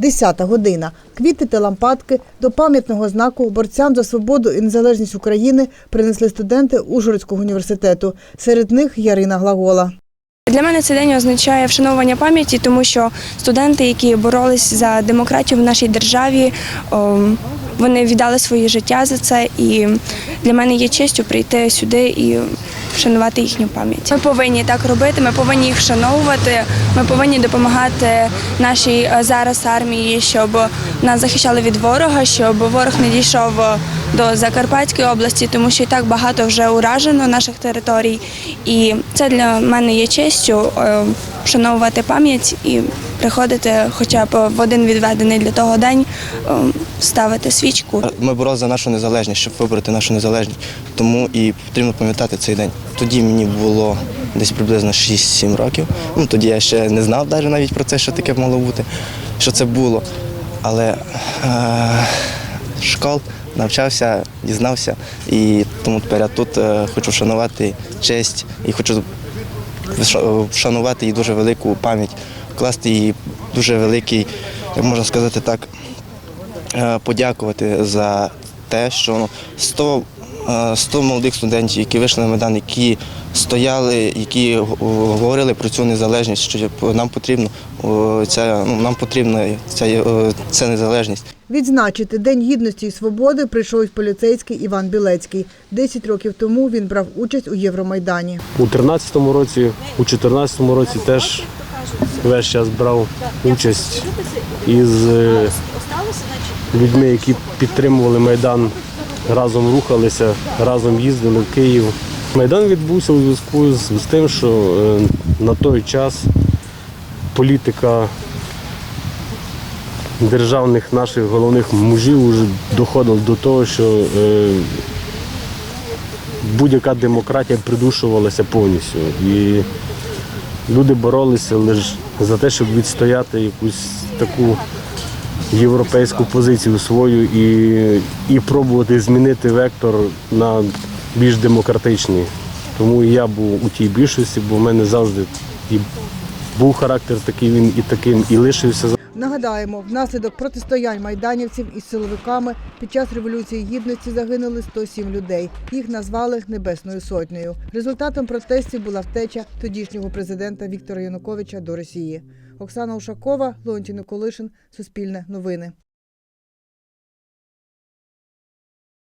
Десята година. Квіти та лампадки до пам'ятного знаку борцям за свободу і незалежність України принесли студенти Ужгородського університету. Серед них Ярина Глагола. Для мене цей день означає вшановування пам'яті, тому що студенти, які боролись за демократію в нашій державі, вони віддали своє життя за це, і для мене є честю прийти сюди і вшанувати їхню пам'ять. Ми повинні так робити, ми повинні їх вшановувати, ми повинні допомагати нашій е, зараз армії, щоб нас захищали від ворога, щоб ворог не дійшов до Закарпатської області, тому що і так багато вже уражено наших територій. І це для мене є честю е, вшановувати пам'ять і приходити хоча б в один відведений для того день, е, ставити свічку. Ми боролися за нашу незалежність, щоб вибороти нашу незалежність. Тому і потрібно пам'ятати цей день. Тоді мені було десь приблизно 6-7 років. Ну тоді я ще не знав навіть про це, що таке мало бути, що це було. Але е- школ навчався, дізнався, і тому тепер я тут е, хочу вшанувати честь і хочу вшанувати її дуже велику пам'ять, вкласти їй дуже великий, як можна сказати так, е, подякувати за те, що ну, 100, е, 100 молодих студентів, які вийшли на Майдан, які стояли, які говорили про цю незалежність, що нам потрібно ця, ну, нам потрібна ця, е, ця незалежність. Відзначити День гідності і свободи прийшов поліцейський Іван Білецький. Десять років тому він брав участь у Євромайдані. У 13-му році, у 14-му році теж весь час брав участь із е, людьми, які підтримували Майдан, разом рухалися, разом їздили в Київ. Майдан відбувся у зв'язку з, тим, що е, на той час політика державних наших головних мужів вже доходила до того, що е, будь-яка демократія придушувалася повністю. І люди боролися лише за те, щоб відстояти якусь таку європейську позицію свою і, і пробувати змінити вектор на більш демократичний. Тому я був у тій більшості, бо в мене завжди і був характер такий, він і таким і лишився. Нагадаємо, внаслідок протистоянь майданівців із силовиками під час революції гідності загинули 107 людей. Їх назвали Небесною сотнею. Результатом протестів була втеча тодішнього президента Віктора Януковича до Росії. Оксана Ушакова, Леонтій Николишин, Суспільне новини.